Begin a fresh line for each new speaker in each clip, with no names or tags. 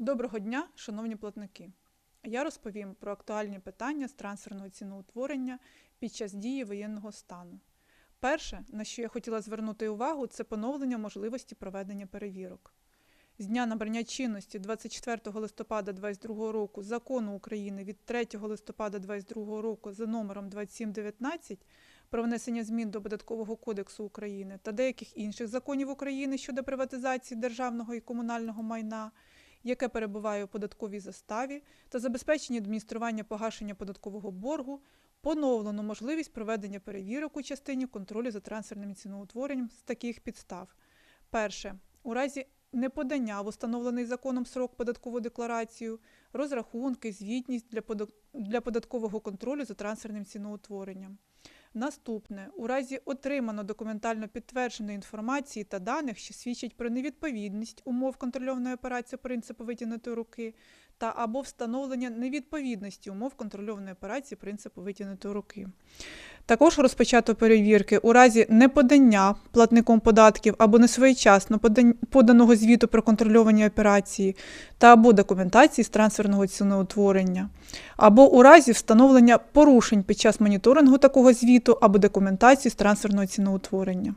Доброго дня, шановні платники. Я розповім про актуальні питання з трансферного ціноутворення під час дії воєнного стану. Перше, на що я хотіла звернути увагу, це поновлення можливості проведення перевірок. З дня набрання чинності 24 листопада 2022 року закону України від 3 листопада 2022 року за номером 2719 про внесення змін до Податкового кодексу України та деяких інших законів України щодо приватизації державного і комунального майна, яке перебуває у податковій заставі та забезпечення адміністрування погашення податкового боргу, поновлено можливість проведення перевірок у частині контролю за трансферним ціноутворенням з таких підстав. Перше, у разі неподання в установлений законом срок податкову декларацію, розрахунки, звітність для, податкового контролю за трансферним ціноутворенням. Наступне, у разі отримано документально підтвердженої інформації та даних, що свідчать про невідповідність умов контрольованої операції принципу витягнутої руки, та або встановлення невідповідності умов контрольованої операції принципу витягнутої руки. Також розпочато перевірки у разі неподання платником податків або несвоєчасно поданого звіту про контрольовані операції та або документації з трансферного ціноутворення, або у разі встановлення порушень під час моніторингу такого звіту або документації з трансферного ціноутворення.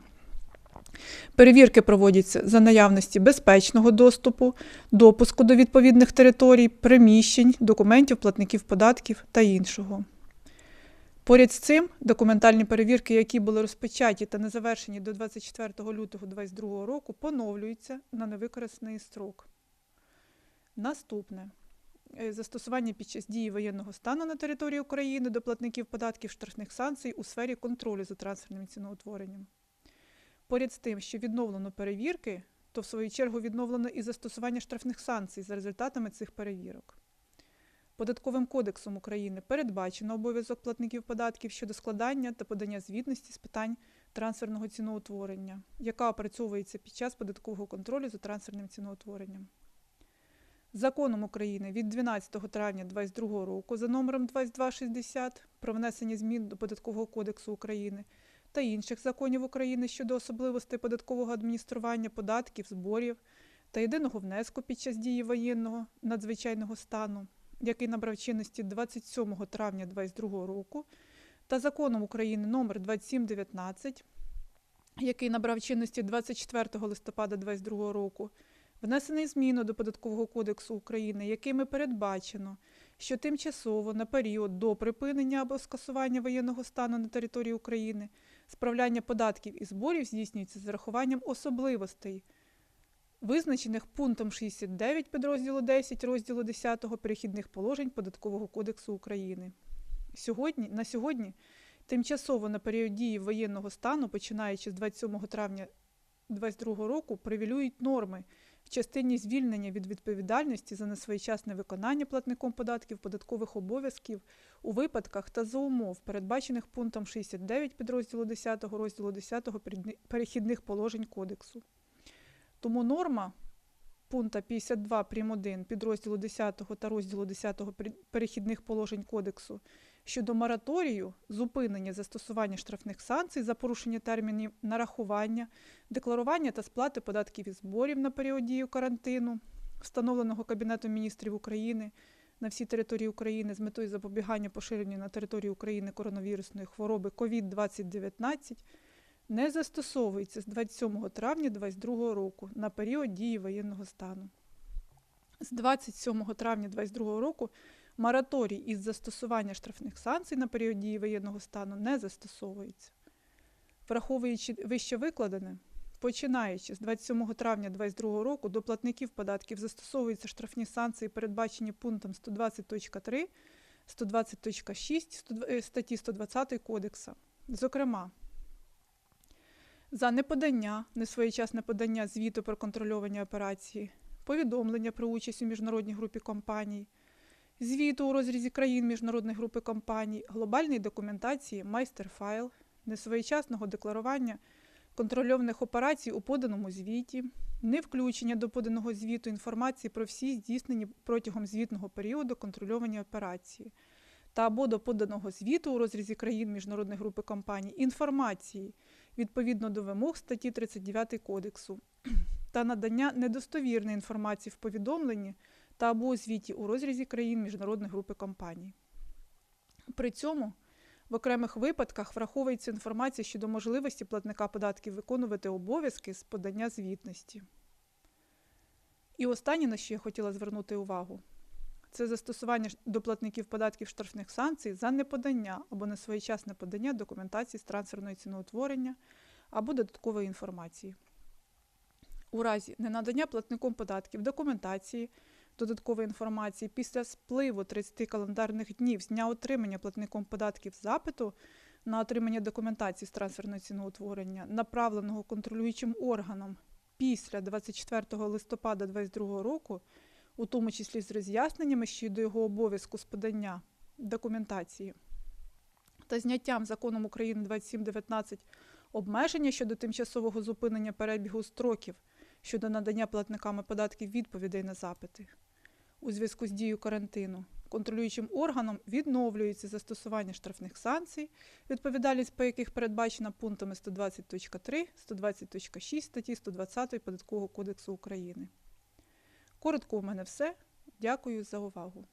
Перевірки проводяться за наявності безпечного доступу, допуску до відповідних територій, приміщень, документів платників податків та іншого. Поряд з цим документальні перевірки, які були розпочаті та не завершені до 24 лютого 2022 року, поновлюються на невикористаний строк. Наступне. Е, Застосування під час дії воєнного стану на території України до платників податків штрафних санкцій у сфері контролю за трансферним ціноутворенням. Поряд з тим, що відновлено перевірки, то в свою чергу відновлено і застосування штрафних санкцій за результатами цих перевірок. Податковим кодексом України передбачено обов'язок платників податків щодо складання та подання звітності з питань трансферного ціноутворення, яка опрацьовується під час податкового контролю за трансферним ціноутворенням. Законом України від 12 травня 2022 року за номером 2260 про внесення змін до Податкового кодексу України та інших законів України щодо особливостей податкового адміністрування податків, зборів та єдиного внеску під час дії воєнного надзвичайного стану, який набрав чинності 27 травня 2022 року, та законом України номер 2719, який набрав чинності 24 листопада 2022 року, внесений зміни до Податкового кодексу України, якими передбачено, що тимчасово на період до припинення або скасування воєнного стану на території України справляння податків і зборів здійснюється з урахуванням особливостей, визначених пунктом 69 підрозділу 10 розділу 10 перехідних положень Податкового кодексу України. Сьогодні, на сьогодні тимчасово на період дії воєнного стану, починаючи з 27 травня 2022 року, привілюють норми частині звільнення від відповідальності за несвоєчасне виконання платником податків податкових обов'язків у випадках та за умов, передбачених пунктом 69 підрозділу 10 розділу 10 перехідних положень кодексу. Тому норма пункта 52 прим. 1 підрозділу 10 та розділу 10 пер- перехідних положень кодексу щодо мораторію зупинення застосування штрафних санкцій за порушення термінів нарахування, декларування та сплати податків і зборів на період дії карантину, встановленого Кабінетом міністрів України на всій території України з метою запобігання поширенню на території України коронавірусної хвороби COVID-2019 не застосовується з 27 травня 2022 року на період дії воєнного стану. З 27 травня 2022 року мораторій із застосування штрафних санкцій на період дії воєнного стану не застосовується. Враховуючи вище викладене, починаючи з 27 травня 2022 року до платників податків застосовуються штрафні санкції, передбачені пунктом 120.3, 120.6 100 е, статті 120 Кодекса. Зокрема, за неподання, несвоєчасне подання звіту про контрольовані операції, повідомлення про участь у міжнародній групі компаній, звіту у розрізі країн міжнародної групи компаній, глобальної документації, майстер-файл, несвоєчасного декларування контрольованих операцій у поданому звіті, не включення до поданого звіту інформації про всі здійснені протягом звітного періоду контрольовані операції та або до поданого звіту у розрізі країн міжнародної групи компаній інформації відповідно до вимог статті 39 Кодексу та надання недостовірної інформації в повідомленні та або звіті у розрізі країн міжнародної групи компаній. При цьому в окремих випадках враховується інформація щодо можливості платника податків виконувати обов'язки з подання звітності. І останнє, на що я хотіла звернути увагу, це застосування до платників податків штрафних санкцій за неподання або несвоєчасне подання документації з трансферної ціноутворення або додаткової інформації. У разі ненадання платником податків документації, додаткової інформації. Після спливу 30 календарних днів з дня отримання платником податків запиту на отримання документації з трансферної ціноутворення, направленого контролюючим органом після 24 листопада 2022 року, у тому числі з роз'ясненнями щодо його обов'язку з подання документації та зняттям законом України 2719 обмеження щодо тимчасового зупинення перебігу строків щодо надання платниками податків відповідей на запити. У зв'язку з дією карантину контролюючим органом відновлюється застосування штрафних санкцій, відповідальність по яких передбачена пунктами 120.3, 120.6 статті 120 Податкового кодексу України. Коротко у мене все. Дякую за увагу.